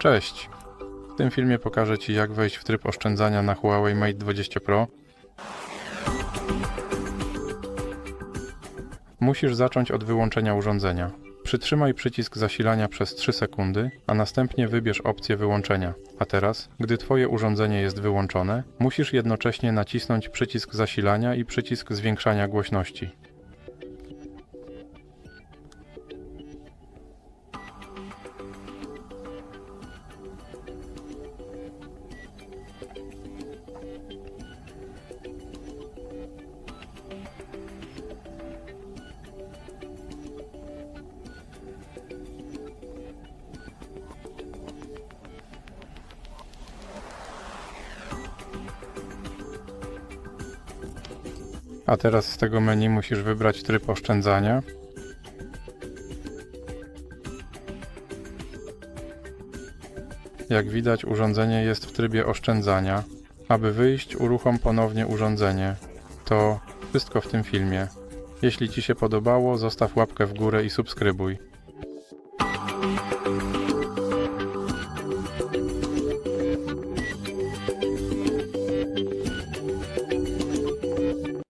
Cześć! W tym filmie pokażę Ci jak wejść w tryb oszczędzania na Huawei Mate 20 Pro. Musisz zacząć od wyłączenia urządzenia. Przytrzymaj przycisk zasilania przez 3 sekundy, a następnie wybierz opcję wyłączenia. A teraz, gdy Twoje urządzenie jest wyłączone, musisz jednocześnie nacisnąć przycisk zasilania i przycisk zwiększania głośności. A teraz z tego menu musisz wybrać tryb oszczędzania. Jak widać urządzenie jest w trybie oszczędzania. Aby wyjść uruchom ponownie urządzenie. To wszystko w tym filmie. Jeśli Ci się podobało zostaw łapkę w górę i subskrybuj.